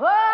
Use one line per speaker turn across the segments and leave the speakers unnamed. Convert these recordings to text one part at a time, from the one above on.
हो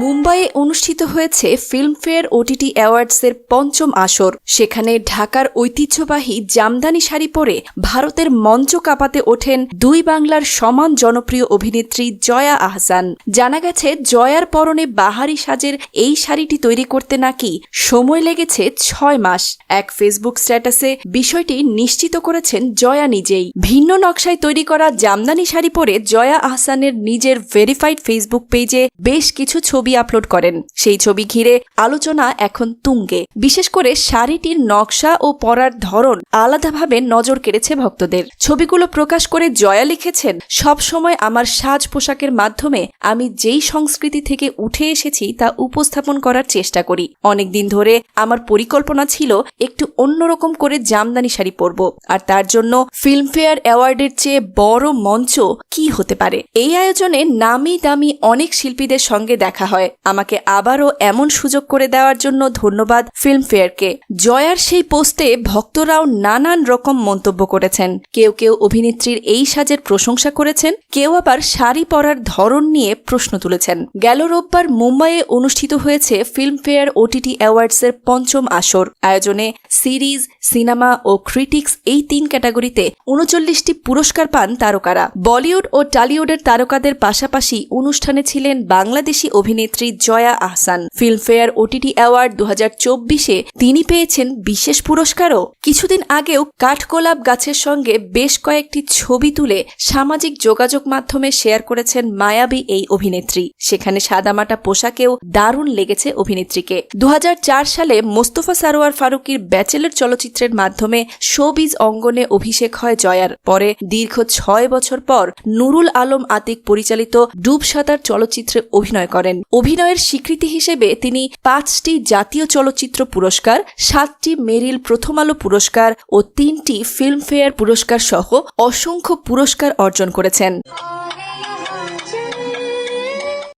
মুম্বাইয়ে অনুষ্ঠিত হয়েছে ফিল্মফেয়ার ওটিটি অ্যাওয়ার্ডসের পঞ্চম আসর। সেখানে ঢাকার ঐতিহ্যবাহী জামদানি শাড়ি পরে ভারতের মঞ্চ কাঁপাতে ওঠেন দুই বাংলার সমান জনপ্রিয় অভিনেত্রী জয়া আহসান। জানা গেছে, জয়ার পরনে বাহারি সাজের এই শাড়িটি তৈরি করতে নাকি সময় লেগেছে ছয় মাস। এক ফেসবুক স্ট্যাটাসে বিষয়টি নিশ্চিত করেছেন জয়া নিজেই। ভিন্ন নকশায় তৈরি করা জামদানি শাড়ি পরে জয়া আহসানের নিজের ভেরিফাইড ফেসবুক পেজে বেশ কিছু ছবি আপলোড করেন। সেই ছবি ঘিরে আলোচনা এখন তুঙ্গে। বিশেষ করে শাড়িটির নকশা ও পরার ধরন আলাদাভাবে নজর কেড়েছে ভক্তদের। ছবিগুলো প্রকাশ করে জয়া লিখেছেন, সব সময় আমার সাজ পোশাকের মাধ্যমে আমি যেই সংস্কৃতি থেকে উঠে এসেছি তা উপস্থাপন করার চেষ্টা করি। অনেকদিন ধরে আমার পরিকল্পনা ছিল একটু অন্যরকম করে জামদানি শাড়ি পরব। আর তার জন্য ফিল্মফেয়ার অ্যাওয়ার্ডের চেয়ে বড় মঞ্চ কি হতে পারে? এই আয়োজনে নামি দামি অনেক শিল্পীদের সঙ্গে দেখা হয়। আমাকে আবারও এমন সুযোগ করে দেওয়ার জন্য ধন্যবাদ ফিল্মফেয়ারকে। জয়ার সেই পোস্টে ভক্তরাও নানান রকম মন্তব্য করেছেন। কেউ কেউ অভিনেত্রীর এই সাজের প্রশংসা করেছেন, কেউ আবার শাড়ি পরার ধরন নিয়ে প্রশ্ন তুলেছেন। গেল রোববার মুম্বাইয়ে অনুষ্ঠিত হয়েছে ফিল্মফেয়ার ওটিটি অ্যাওয়ার্ডসের পঞ্চম আসর। আয়োজনে সিরিজ, সিনেমা ও ক্রিটিক্স এই তিন ক্যাটাগরিতে উনচল্লিশটি পুরস্কার পান তারকারা। বলিউড ও টালিউডের তারকাদের পাশাপাশি অনুষ্ঠানে ছিলেন বাংলাদেশি অভিনেত্রী Jaya Ahsan. Filmfare OTT award দু চব্বিশে তিনি পেয়েছেন বিশেষ পুরস্কারও। কিছুদিন আগেও কাঠগোলাপ গাছের সঙ্গে বেশ কয়েকটি ছবি তুলে সামাজিক যোগাযোগ মাধ্যমে শেয়ার করেছেন মায়াবী এই অভিনেত্রী। সেখানে সাদামাটা পোশাকেও দারুণ লেগেছে অভিনেত্রীকে। দু হাজার চার সালে মোস্তফা সারোয়ার ফারুকির ব্যাচেলর চলচ্চিত্রের মাধ্যমে শোবিজ অঙ্গনে অভিষেক হয় জয়ার। পরে দীর্ঘ ছয় বছর পর নুরুল আলম আতিক পরিচালিত ডুব সাঁতার চলচ্চিত্রে অভিনয় করেন। অভিনয়ের স্বীকৃতি হিসেবে তিনি পাঁচটি জাতীয় চলচ্চিত্র পুরস্কার, সাতটি মেরিল প্রথম আলো পুরস্কার ও তিনটি ফিল্মফেয়ার পুরস্কার সহ অসংখ্য পুরস্কার অর্জন করেছেন।